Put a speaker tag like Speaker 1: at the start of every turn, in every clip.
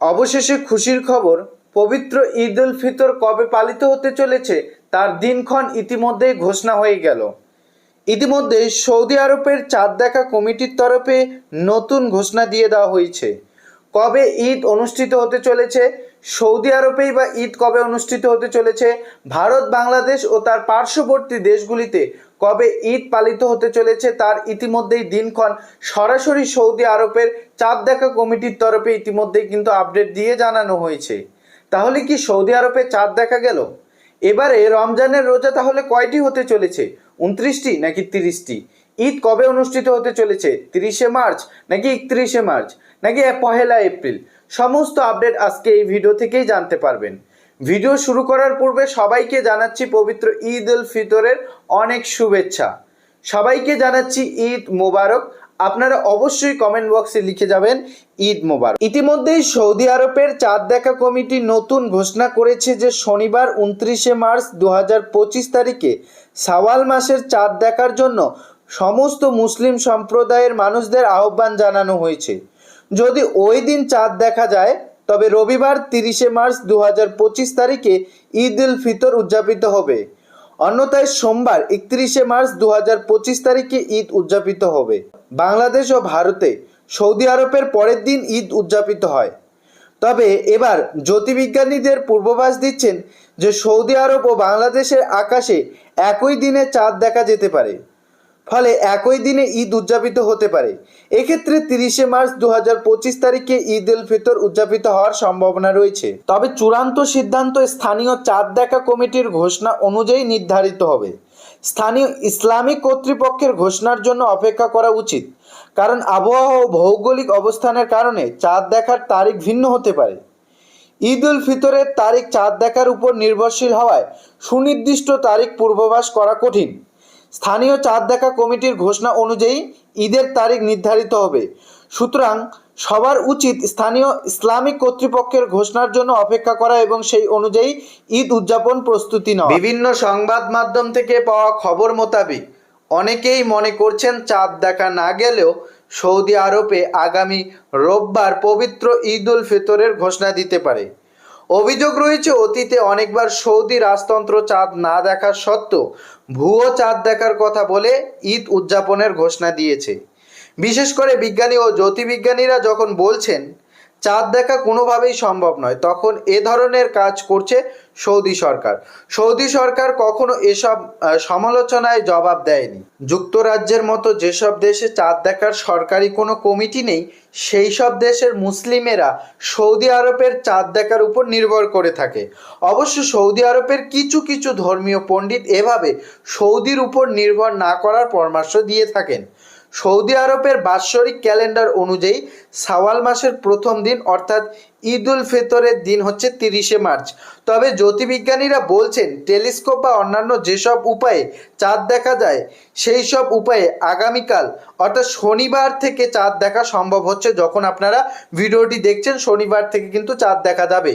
Speaker 1: অবশেষে খুশির খবর, পবিত্র ঈদ উল ফিতর কবে পালিত হতে চলেছে তার দিনক্ষণ ইতিমধ্যেই ঘোষণা হয়ে গেল। ইতিমধ্যে সৌদি আরবের চাঁদ দেখা কমিটির তরফে নতুন ঘোষণা দিয়ে দেওয়া হয়েছে। কবে ঈদ অনুষ্ঠিত হতে চলেছে, সৌদি আরবেই বা ঈদ কবে অনুষ্ঠিত হতে চলেছে, ভারত, বাংলাদেশ ও তার পার্শ্ববর্তী দেশগুলিতে কবে ঈদ পালিত হতে চলেছে তার ইতিমধ্যেই দিনক্ষণ সরাসরি সৌদি আরবের চাঁদ দেখা কমিটির তরফে ইতিমধ্যেই কিন্তু আপডেট দিয়ে জানানো হয়েছে। তাহলে কি সৌদি আরবে চাঁদ দেখা গেল? এবারে রমজানের রোজা তাহলে কয়টি হতে চলেছে? উনত্রিশটি নাকি তিরিশটি? ঈদ কবে অনুষ্ঠিত হতে চলেছে? তিরিশে মার্চ নাকি একত্রিশে মার্চ নাকি পহেলা এপ্রিল? সমস্ত আপডেট আজকে এই ভিডিও থেকেই জানতে পারবেন। ভিডিও শুরু করার পূর্বে সবাইকে জানাচ্ছি পবিত্র ঈদ উল ফিতরের অনেক শুভেচ্ছা। সবাইকে জানাচ্ছি ঈদ মোবারক। আপনারা অবশ্যই কমেন্ট বক্সে লিখে যাবেন, ঈদ মোবারক। ইতিমধ্যেই সৌদি আরবের চাঁদ দেখা কমিটি নতুন ঘোষণা করেছে যে শনিবার উনত্রিশে মার্চ দু হাজার পঁচিশ তারিখে সাওয়াল মাসের চাঁদ দেখার জন্য সমস্ত মুসলিম সম্প্রদায়ের মানুষদের আহ্বান জানানো হয়েছে। যদি ওই দিন চাঁদ দেখা যায় তবে রবিবার তিরিশে মার্চ দু হাজার পঁচিশ তারিখে ঈদ উল ফিতর উদযাপিত হবে। অন্যথায় সোমবার একত্রিশে মার্চ দু হাজার পঁচিশ তারিখে ঈদ উদযাপিত হবে। বাংলাদেশ ও ভারতে সৌদি আরবের পরের দিন ঈদ উদযাপিত হয়। তবে এবার জ্যোতির্বিজ্ঞানীদের পূর্বাভাস দিচ্ছেন যে সৌদি আরব ও বাংলাদেশের আকাশে একই দিনে চাঁদ দেখা যেতে পারে। ফলে একই দিনে ঈদ উদযাপিত হতে পারে। এক্ষেত্রে তিরিশে মার্চ দু হাজার পঁচিশ তারিখে ঈদ উল ফিতর উদযাপিত হওয়ার সম্ভাবনা রয়েছে। তবে চূড়ান্ত সিদ্ধান্ত স্থানীয় চাঁদ দেখা কমিটির ঘোষণা অনুযায়ী নির্ধারিত হবে। স্থানীয় ইসলামিক কর্তৃপক্ষের ঘোষণার জন্য অপেক্ষা করা উচিত, কারণ আবহাওয়া ও ভৌগোলিক অবস্থানের কারণে চাঁদ দেখার তারিখ ভিন্ন হতে পারে। ঈদ উল ফিতরের তারিখ চাঁদ দেখার উপর নির্ভরশীল হওয়ায় সুনির্দিষ্ট তারিখ পূর্বাভাস করা কঠিন। স্থানীয় চাঁদ দেখা কমিটির ঘোষণা অনুযায়ী ঈদের তারিখ নির্ধারিত হবে। সুতরাং সবার উচিত স্থানীয় ইসলামিক কর্তৃপক্ষের ঘোষণার জন্য অপেক্ষা করা এবং সেই অনুযায়ী ঈদ উদযাপন প্রস্তুতি নেওয়া। বিভিন্ন সংবাদ মাধ্যম থেকে পাওয়া খবর মোতাবেক অনেকেই মনে করছেন চাঁদ দেখা না গেলেও সৌদি আরবে আগামী রোববার পবিত্র ঈদ উল ফিতরের ঘোষণা দিতে পারে। অভিযোগ রয়েছে, অতীতে অনেকবার সৌদি রাজতন্ত্র চাঁদ না দেখার সত্ত্বেও ভুয়ো চাঁদ দেখার কথা বলে ঈদ উদযাপনের ঘোষণা দিয়েছে। বিশেষ করে বিজ্ঞানী ও জ্যোতির্বিজ্ঞানীরা যখন বলছেন চাঁদ দেখা কোনোভাবেই সম্ভব নয়। তখন এ ধরনের কাজ করছে সৌদি সরকার। সৌদি সরকার কখনো এসব সমালোচনায় জবাব দেয়নি। যুক্তরাজ্যের মতো যেসব দেশে চাঁদ দেখার সরকারি কোনো কমিটি নেই সেই সব দেশের মুসলিমেরা সৌদি আরবের চাঁদ দেখার উপর নির্ভর করে থাকে। অবশ্য সৌদি আরবের কিছু কিছু ধর্মীয় পণ্ডিত এভাবে সৌদির উপর নির্ভর না করার পরামর্শ দিয়ে থাকেন। সৌদি আরবের বাৎসরিক ক্যালেন্ডার অনুযায়ী সাওয়াল মাসের প্রথম দিন অর্থাৎ ঈদ উল ফিতরের দিন হচ্ছে তিরিশে মার্চ। তবে জ্যোতির্বিজ্ঞানীরা বলছেন, টেলিস্কোপ বা অন্যান্য যেসব উপায়ে চাঁদ দেখা যায়, সেই সব উপায়ে আগামীকাল অর্থাৎ শনিবার থেকে চাঁদ দেখা সম্ভব হচ্ছে যখন আপনারা ভিডিওটি দেখছেন, শনিবার থেকে কিন্তু চাঁদ দেখা যাবে।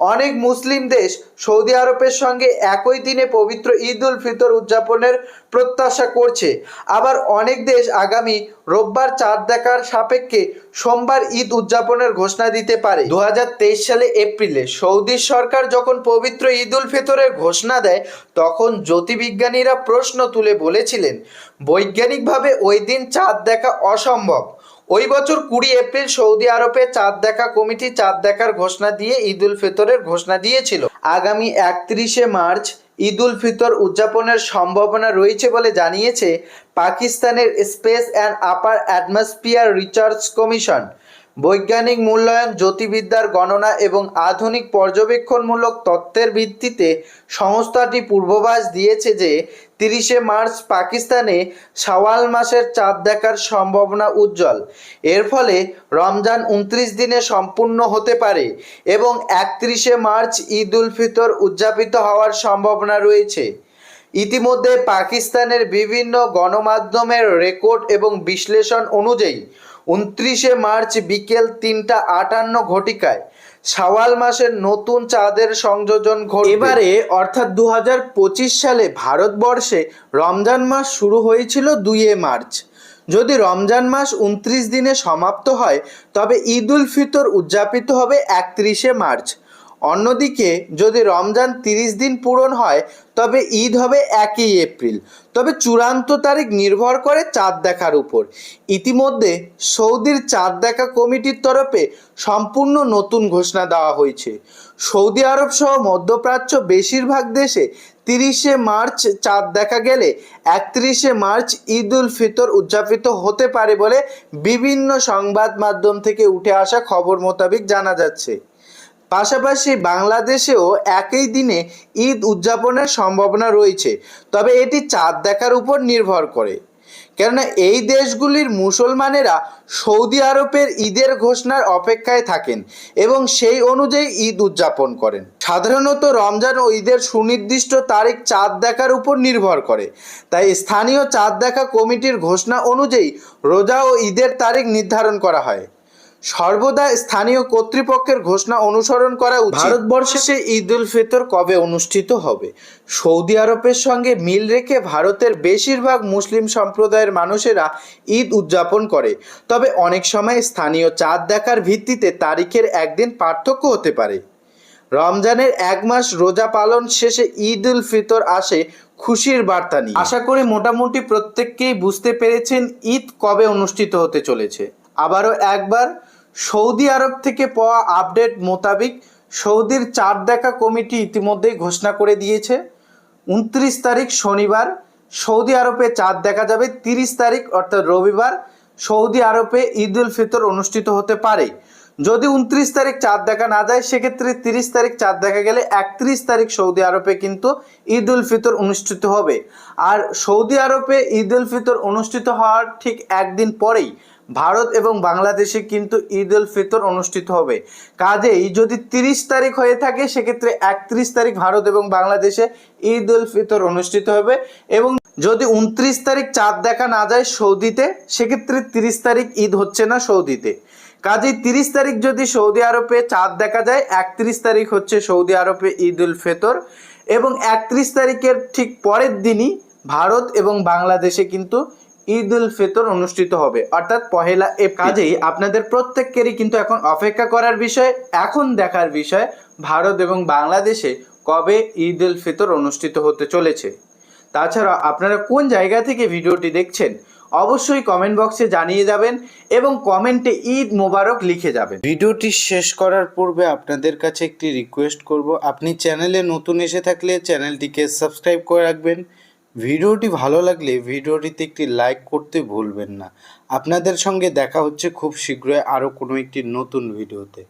Speaker 1: অনেক মুসলিম দেশ সৌদি আরবের সঙ্গে একই দিনে পবিত্র ঈদ উল ফিতর উদযাপনের প্রত্যাশা করছে। আবার অনেক দেশ আগামী রোববার চাঁদ দেখার সাপেক্ষে সোমবার ঈদ উদযাপনের ঘোষণা দিতে পারে। দু হাজার তেইশ সালে এপ্রিলে সৌদি সরকার যখন পবিত্র ঈদ উল ফিতরের ঘোষণা দেয়, তখন জ্যোতির্বিজ্ঞানীরা প্রশ্ন তুলে বলেছিলেন, বৈজ্ঞানিকভাবে ওই দিন চাঁদ দেখা অসম্ভব। ওই বছর কুড়ি এপ্রিল সৌদি আরবে চাঁদ দেখা কমিটি চাঁদ দেখার ঘোষণা দিয়ে ঈদ উল ফিতরের ঘোষণা দিয়েছিল। আগামী একত্রিশে মার্চ ঈদ উল ফিতর উদযাপনের সম্ভাবনা রয়েছে বলে জানিয়েছে পাকিস্তানের space and upper atmosphere research commission. বৈজ্ঞানিক মূল্যায়ন, জ্যোতির্বিদ্যার গণনা এবং আধুনিক পর্যবেক্ষণমূলক তত্ত্বের ভিত্তিতে সংস্থাটি পূর্বাভাস দিয়েছে যে তিরিশে মার্চ পাকিস্তানে শাওয়াল মাসের চাঁদ দেখার সম্ভাবনা উজ্জ্বল। এর ফলে রমজান উনত্রিশ দিনে সম্পূর্ণ হতে পারে এবং একত্রিশে মার্চ ঈদ উল ফিতর উদযাপিত হওয়ার সম্ভাবনা রয়েছে। ইতিমধ্যে পাকিস্তানের বিভিন্ন গণমাধ্যমের রেকর্ড এবং বিশ্লেষণ অনুযায়ী উনত্রিশে মার্চ বিকেল তিনটা আটান্ন ঘটিকায়। শাওয়াল মাসের নতুন চাঁদের সংযোজন ঘটে এবারে, অর্থাৎ দু হাজার পঁচিশ সালে ভারতবর্ষে রমজান মাস শুরু হয়েছিল দুইয়ে মার্চ। যদি রমজান মাস উনত্রিশ দিনে সমাপ্ত হয়, তবে ঈদ উল ফিতর উদযাপিত হবে একত্রিশে মার্চ। অন্যদিকে, যদি রমজান তিরিশ দিন পূরণ হয়, তবে ঈদ হবে একই এপ্রিল। তবে চূড়ান্ত তারিখ নির্ভর করে চাঁদ দেখার উপর। ইতিমধ্যে সৌদির চাঁদ দেখা কমিটির তরফে সম্পূর্ণ নতুন ঘোষণা দেওয়া হয়েছে। সৌদি আরব সহ মধ্যপ্রাচ্য বেশিরভাগ দেশে তিরিশে মার্চ চাঁদ দেখা গেলে একত্রিশে মার্চ ঈদ উল ফিতর উদযাপিত হতে পারে বলে বিভিন্ন সংবাদ মাধ্যম থেকে উঠে আসা খবর মোতাবেক জানা যাচ্ছে। পাশাপাশি বাংলাদেশেও একই দিনে ঈদ উদযাপনের সম্ভাবনা রয়েছে, তবে এটি চাঁদ দেখার উপর নির্ভর করে। কেননা এই দেশগুলির মুসলমানেরা সৌদি আরবের ঈদের ঘোষণার অপেক্ষায় থাকেন এবং সেই অনুযায়ী ঈদ উদযাপন করেন। সাধারণত রমজান ও ঈদের সুনির্দিষ্ট তারিখ চাঁদ দেখার উপর নির্ভর করে, তাই স্থানীয় চাঁদ দেখা কমিটির ঘোষণা অনুযায়ী রোজা ও ঈদের তারিখ নির্ধারণ করা হয়। সর্বদা স্থানীয় কর্তৃপক্ষের ঘোষণা অনুসরণ করা উচিত। ভারতবর্ষে ঈদ উল ফিতর কবে অনুষ্ঠিত হবে? সৌদি আরবের সঙ্গে মিল রেখে ভারতের বেশিরভাগ মুসলিম সম্প্রদায়ের মানুষেরা ঈদ উদযাপন করে। তবে অনেক সময় স্থানীয় চাঁদ দেখার ভিত্তিতে তারিখের একদিন পার্থক্য হতে পারে। রমজানের এক মাস রোজা পালন শেষে ঈদ উল ফিতর আসে খুশির বার্তা নিয়ে। আশা করি মোটামুটি প্রত্যেককেই বুঝতে পেরেছেন ঈদ কবে অনুষ্ঠিত হতে চলেছে। আবারও একবার সৌদি আরব থেকে পাওয়া আপডেট মোতাবেক সৌদির চাঁদ দেখা কমিটি ইতিমধ্যেই ঘোষণা করে দিয়েছে। উনত্রিশ তারিখ শনিবার সৌদি আরবে চাঁদ দেখা যাবে, তিরিশ তারিখ অর্থাৎ রবিবার সৌদি আরবে ঈদ উল ফিতর অনুষ্ঠিত হতে পারে। যদি উনত্রিশ তারিখ চাঁদ দেখা না যায়, সেক্ষেত্রে তিরিশ তারিখ চাঁদ দেখা গেলে একত্রিশ তারিখ সৌদি আরবে কিন্তু ঈদ উল ফিতর অনুষ্ঠিত হবে। আর সৌদি আরবে ঈদ উল ফিতর অনুষ্ঠিত হওয়ার ঠিক একদিন পরেই ভারত এবং বাংলাদেশে কিন্তু ঈদ উল ফিতর অনুষ্ঠিত হবে। কাজেই যদি তিরিশ তারিখ হয়ে থাকে, সেক্ষেত্রে একত্রিশ তারিখ ভারত এবং বাংলাদেশে ঈদ উল ফিতর অনুষ্ঠিত হবে এবং যদি উনত্রিশ তারিখ চাঁদ দেখা না যায় সৌদিতে, সেক্ষেত্রে তিরিশ তারিখ ঈদ হচ্ছে না সৌদিতে। কাজেই তিরিশ তারিখ যদি সৌদি আরবে চাঁদ দেখা যায়, একত্রিশ তারিখ হচ্ছে সৌদি আরবে ঈদ উল ফিতর এবং একত্রিশ তারিখের ঠিক পরের দিনই ভারত এবং বাংলাদেশে কিন্তু ঈদ উল ফিতর অনুষ্ঠিত হবে। অর্থাৎ পহেলা এ কাজেই আপনাদের প্রত্যেকেরই কিন্তু এখন অপেক্ষা করার বিষয়, এখন দেখার বিষয়, ভারত এবং বাংলাদেশে কবে ঈদ উল ফিতর অনুষ্ঠিত হতে চলেছে। তাছাড়া আপনারা কোন জায়গা থেকে ভিডিওটি দেখছেন, অবশ্যই কমেন্ট বক্সে জানিয়ে যাবেন এবং কমেন্টে ঈদ মোবারক লিখে যাবেন। ভিডিওটি শেষ করার পূর্বে আপনাদের কাছে একটি রিকোয়েস্ট করব, আপনি চ্যানেলে নতুন এসে থাকলে চ্যানেলটিকে সাবস্ক্রাইব করে রাখবেন। ভিডিওটি ভালো লাগলে ভিডিওটিতে একটি লাইক করতে ভুলবেন না। আপনাদের সঙ্গে দেখা হচ্ছে খুব শীঘ্রই আরও কোনো একটি নতুন ভিডিওতে।